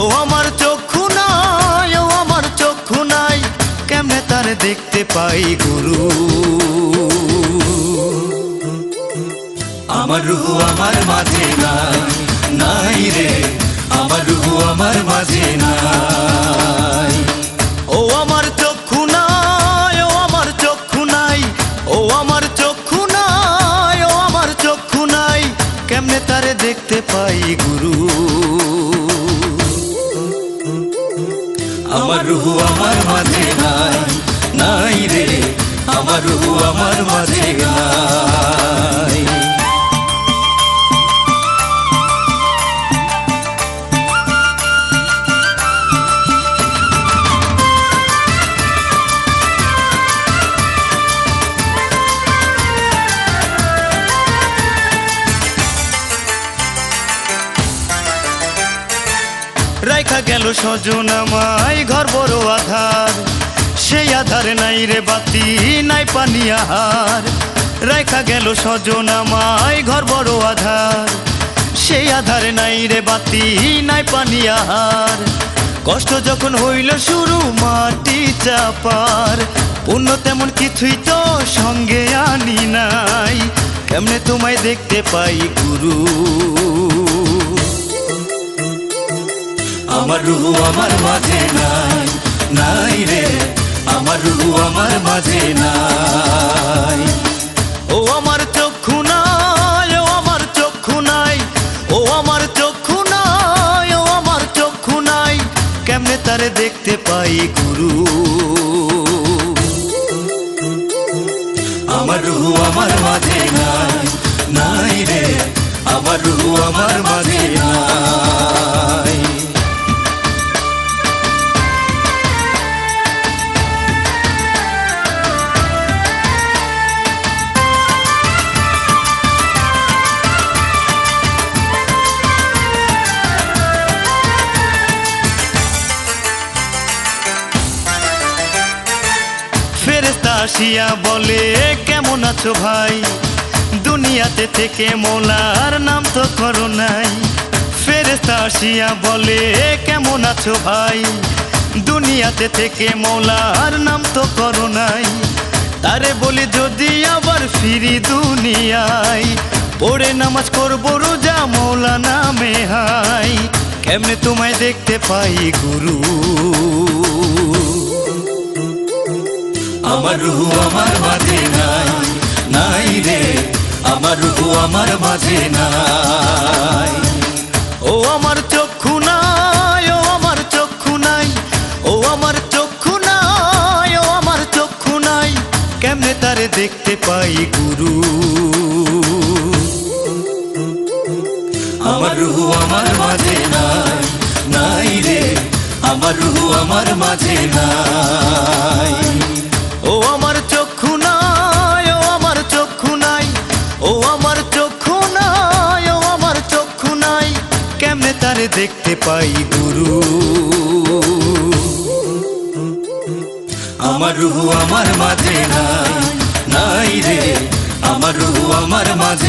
ও আমার চক্ষু নাই, ও আমার চক্ষু নাই, কেমনে তার দেখতে পাই গুরু? আমার রুহু আমার মাঝে নাই নাই রে, আমার রুহু আমার মাঝে নাই। ও আমার চক্ষু নাই, ও আমার চক্ষু নাই, ও আমার চক্ষু নাই, ও আমার চক্ষু নাই, কেমনে তারে দেখতে পাই গুরু? আমার রুহু আমার মাঝে নাই নাই রে আমার রুহু আমার মাঝে নাই রাইখা গেল সজন আমায়, ঘর বড় আধার। সেই আধার নাই রে বাতি, নাই পানি আহার। রাইখা গেল সজন আমায়, ঘর বড় আধার। সেই আধার নাই রে বাতি, নাই পানি আহার। কষ্ট যখন হইল শুরু, মাটি চাপার। অন্য তেমন কিছুই তো সঙ্গে আনি নাই। কেমনে তোমায় দেখতে পাই, গুরু? আমার রুহু আমার মাঝে নাই নাই রে, আমার রুহু আমার মাঝে নাই। ও আমার চক্ষু নাই, ও আমার চক্ষু নাই, ও আমার চক্ষু নাই, ও আমার চক্ষু নাই, কেমনে তারে দেখতে পাই গুরু? আমার রুহু আমার মাঝে নাই নাই রে, আমার রুহু আমার মাঝে নাই। আসিয়া বলে, কেমন আছো ভাই? দুনিয়াতে থেকে মোলার নাম তো করো নাই। ফেরেস্তা আসিয়া বলে, কেমন আছো ভাই? দুনিয়াতে থেকে মৌলার নাম তো করো নাই। তারে বলি, যদি আবার ফিরি দুনিয়ায়, পড়ে নামাজ করব রোজা মৌলা নামে হাই কেমনে তোমায় দেখতে পাই, গুরু? আমার রুহু আমার মাঝে নাই নাই রে, আমার রুহু আমার মাঝে নাই। ও আমার চক্ষু নাই, ও আমার চক্ষু নাই, ও আমার চক্ষু নাই, ও আমার চক্ষু নাই, কেমনে তারে দেখতে পাই গুরু? আমার রুহু আমার মাঝে নাই নাই রে, আমার রুহু আমার মাঝে নাই। ও আমার চক্ষু নাই, ও আমার চক্ষু নাই, ও আমার চক্ষু আমার চক্ষু নাই তারে দেখতে পাই গুরু? আমার রুহু আমার মাঝে নাই নাই রে, আমার রুহু আমার মাঝে